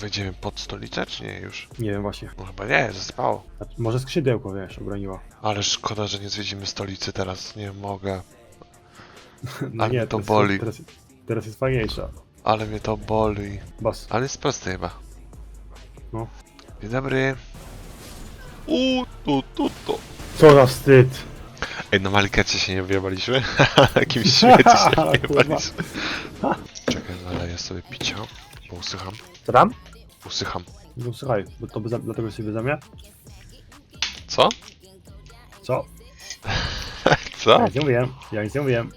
wejdziemy pod stolicę, czy nie już? Nie wiem właśnie. No chyba nie, zaspało. Może skrzydełko, wiesz, obroniło. Ale szkoda, że nie zwiedzimy stolicy teraz, nie mogę. No Ale to teraz, boli. Teraz, teraz jest fajniejsza. Ale mnie to boli. Boss. Ale jest proste chyba. No. Dzień dobry. U, tu, tu, tu. Co za wstyd! Ej, na Malikecie się nie wyjebaliśmy? Na jakimś świecie się Kurwa. nie wyjebaliśmy. Czekaj, naleję sobie picia, bo usycham. Co tam? Usycham. No słuchaj, bo to bez, dlatego sobie zamiar. Co? Co? Co? Ja nic nie mówiłem, ja nic nie mówiłem.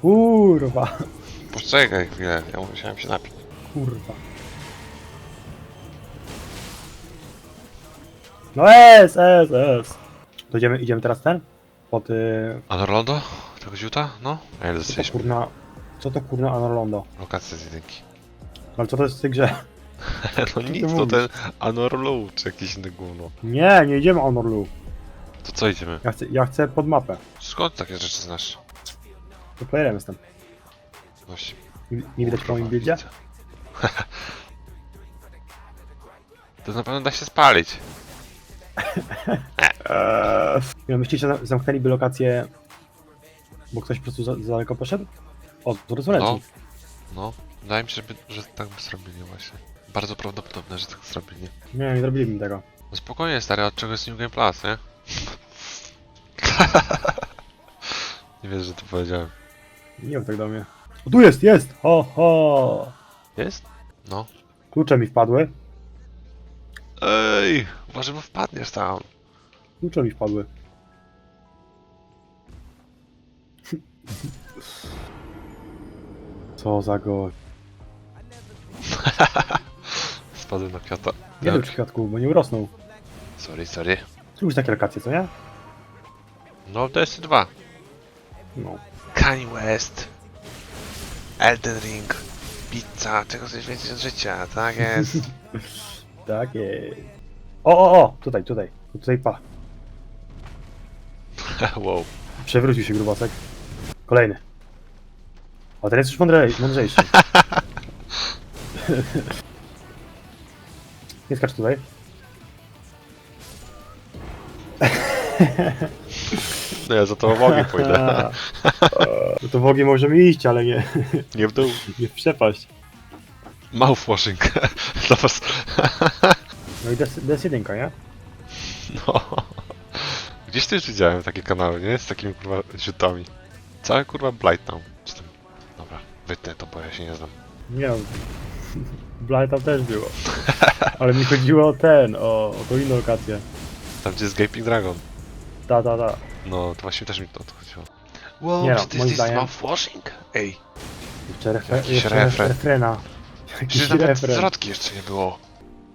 Kurwa, Poczekaj chwilę, ja musiałem się napić. kurwa. No es, es, es. To idziemy, idziemy teraz ten? Pod... Y, A Norlando? Tego ziuta? No? A ile co to dostaliśmy? kurna... Co to kurna Anorlondo? Lokacje z jedynki. Ale co to jest w tej grze? No ty nic, to mówisz? ten Anorlu, czy jakieś inne gówno. Nie, nie idziemy Anorlu. To co idziemy? Ja chcę, ja chcę pod mapę. Skąd takie rzeczy znasz? To playerem jestem. Właśnie. Nie, nie widać po moim buildzie? To na pewno da się spalić. Eee. Ja myślicie, że zamknęliby lokację, bo ktoś po prostu za, za daleko poszedł? O, z No. No. Wydaje mi się, że, że tak by zrobili właśnie. Bardzo prawdopodobne, że tak zrobili. Nie, nie zrobiliby tego. No spokojnie stary, od czego jest New Game Plus, nie? nie wiesz, że to powiedziałem. Nie wiem tak do mnie. O, tu jest, jest! Ho, ho! Jest? No. Klucze mi wpadły. Ej! Może bo wpadniesz tam. Klucze mi wpadły. Co za go. Spadłem na kwiata. Nie wiem, przypadku, bo nie urosnął. Sorry, sorry. Lubisz takie lokacje, co nie? No, to jest dwa. No. Kanye West. Elden Ring. Pizza, czego chcesz więcej od życia, tak jest. Tak jest. O, o, o! Tutaj, tutaj. Tutaj pa. wow. Przewrócił się grubasek. Kolejny. O, jest już mądrzej, mądrzejszy. Nie skacz tutaj. No ja za to mogę pójdę. No to w ogień możemy iść, ale nie, Nie w dół. nie w przepaść. Mouthwashing. Dla was. No i DS, DS1, nie? No. Gdzieś też widziałem takie kanały, nie? Z takimi kurwa rzutami. Całe kurwa. Czy tam... Wytnę to, bo ja się nie znam. Nie. Blaj tam też było. Ale mi chodziło o ten, o, o tą inną lokację. Tam gdzie jest Gaping Dragon. Ta, ta, ta. No, to właśnie też mi to chodziło. Wow, Nie no, czy to moim jest zdaniem- mouthwashing? Ej, Jeszcze, refe, Jakiś jeszcze refren. refrena. Jakiś przecież nawet refren. zwrotki jeszcze nie było.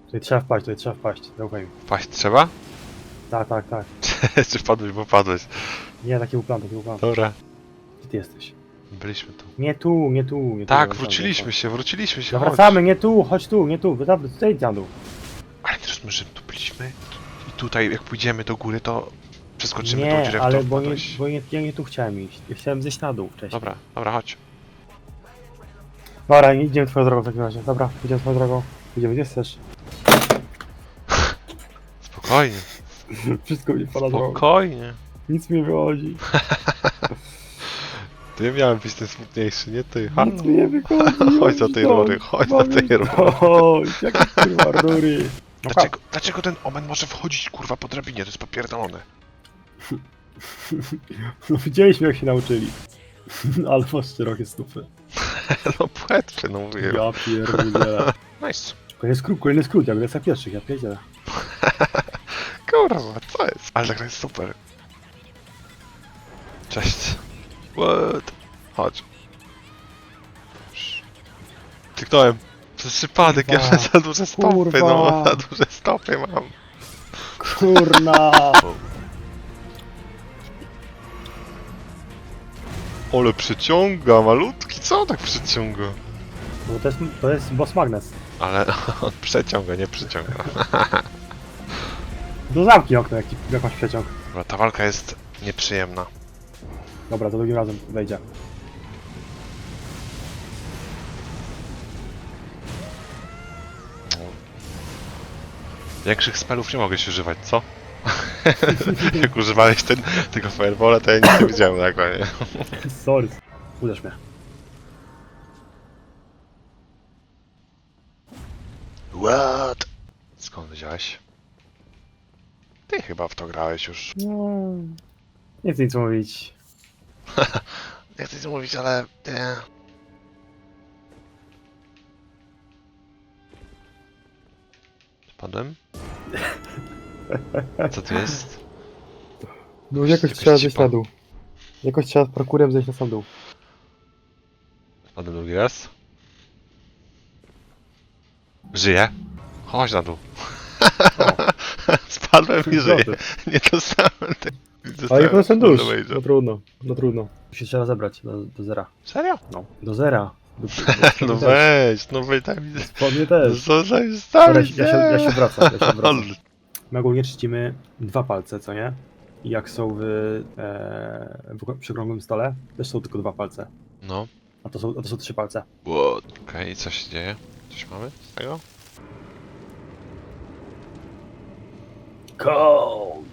Tutaj trzeba wpaść, tutaj trzeba wpaść. Zaufaj mi. Paść trzeba? Tak, tak, tak. czy wpadłeś, bo padłeś. Nie, taki był plan, taki był plan. Dobra. Gdzie ty jesteś? Byliśmy tu. Nie tu, nie tu, nie tu. Tak, wróciliśmy się, wróciliśmy się. No chodź. wracamy, nie tu, chodź tu, nie tu, dobra, tutaj na dół. Ale teraz my, że tu byliśmy i tutaj jak pójdziemy do góry, to przeskoczymy tą Nie, dziurę, w ale bo, nie, bo nie, ja nie tu chciałem iść. Ja chciałem zejść na dół wcześniej. Dobra, dobra, chodź. Dobra, idziemy twoją drogą w takim razie. Dobra, idziemy twoją drogą. Idziemy, gdzie chcesz? Spokojnie, Wszystko mi drogą. spokojnie. Nic mi nie wychodzi. Ty miałem być ten smutniejszy, nie ty. Ha? Nic mi nie wychodzi. Chodź za tej rury, chodź za mam tej rury. Chodź, jakie kurwa rury. No Dlaczego, dlaczego ten omen może wchodzić kurwa po drabinie? To jest popierdolone. No widzieliśmy jak się nauczyli. Ale masz szerokie stopy. No płetwy, no mówię. Ja pierdolę. Nice. Kolejny skrót, kolejny skrót, jak lecę pierwszych, ja pierdzielę. Kurwa, co jest? Ale ta gra jest super. Cześć. What? Chodź. Kliknąłem. Przez przypadek, ja Kurwa. za duże stopy, no Kurwa. za duże stopy mam. Kurna! Ole przyciąga, malutki, co on tak przyciąga? Bo to jest, to jest boss magnes. Ale on przeciąga, nie przyciąga. Do zamki okno, jak, ci, jak masz przeciąg. Dobra, ta walka jest nieprzyjemna. Dobra, to drugim razem wejdzie. Większych spelów nie mogę się używać, co? Jak używałeś ten, tego firebola, to ja nic nie widziałem nagle, nie? Sorry. Uderz mnie. What? Skąd wiedziałeś? Ty chyba w to grałeś już. No. Nie chcę nic mówić. Nie chcę nic mówić, ale... Nie. Spadłem? Co tu jest? No jakoś trzeba cipa. zejść na dół. Jakoś trzeba z parkurem zejść na sam dół. Spadłem drugi raz. Żyję. Chodź na dół. Spadłem i żyję. Nie dostałem tego. Ale ja proszę dusz. do Wage'a. No trudno, no trudno. Musi trzeba zebrać do, do zera. Serio? No. Do zera. Do, do, No weź, no weź tam mi... Spodnie też. Co za Dobra, stawić, ja, się, ja się wracam, ja się wracam. My ogólnie czcimy dwa palce, co nie? I jak są w, e, w przy okrągłym stole, też są tylko dwa palce. No. A to są, a to są trzy palce. What? Okej, i co się dzieje? Coś mamy z tego? Cold!